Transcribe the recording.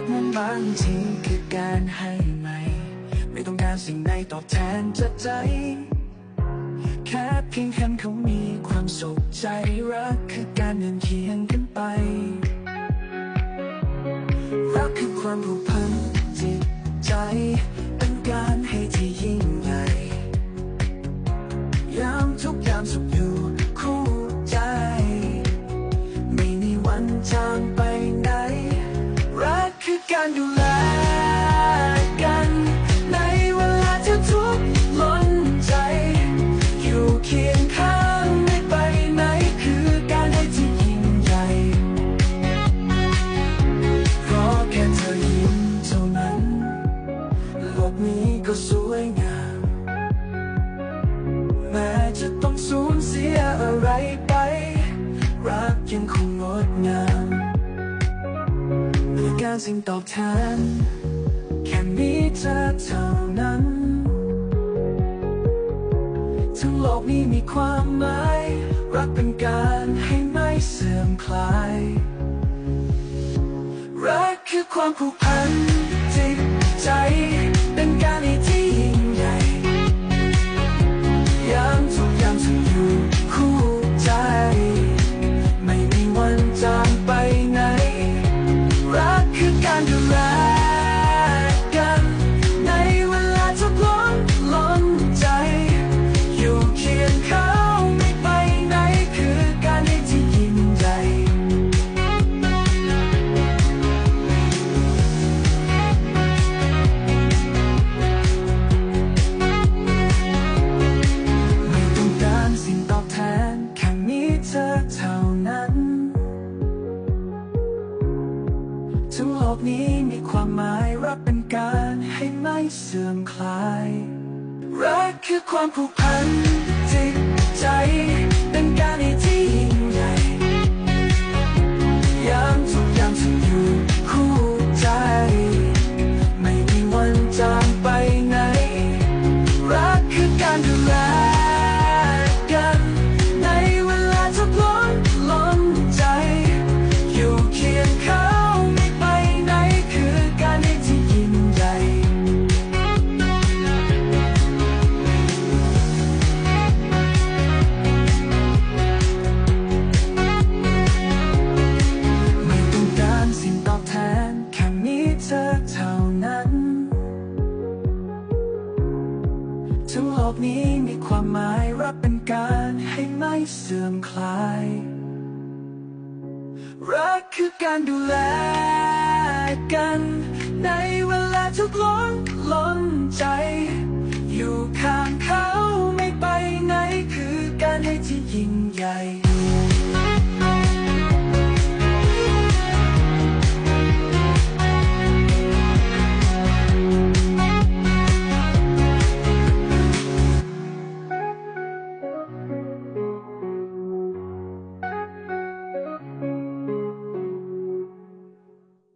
กนั้นบางทีคือการให้ไหม ไม่ต้องการสิ่งใดตอบแทนจากใจ แค่เพียงคำเขามีความสุขใจรักคือการเดินเคียงกันไป รักคือความผูกพันจิตใจ เป็นการให้ที่ยิ่งใหญ่ยามทุกยามสุข นี้ก็สวยงาม แม้จะต้องสูญเสียอะไรไป รักยังคงงดงามการสิ่งตอบแทน แค่มีเธอเท่านั้น ทั้งโลกนี้มีความหมาย รักเป็นการให้ไม่เสื่อมคลาย รักคือความผูกพัน อเท่านั้น ทั้งโลกนี้มีความหมายรับเป็นการให้ไม่เสื่อมคลาย รักคือความผูกพันจิตใจ กนี้มีความหมายรักเป็นการให้ไม่เสื่อมคลาย รักคือการดูแลกัน ในเวลาทุกลง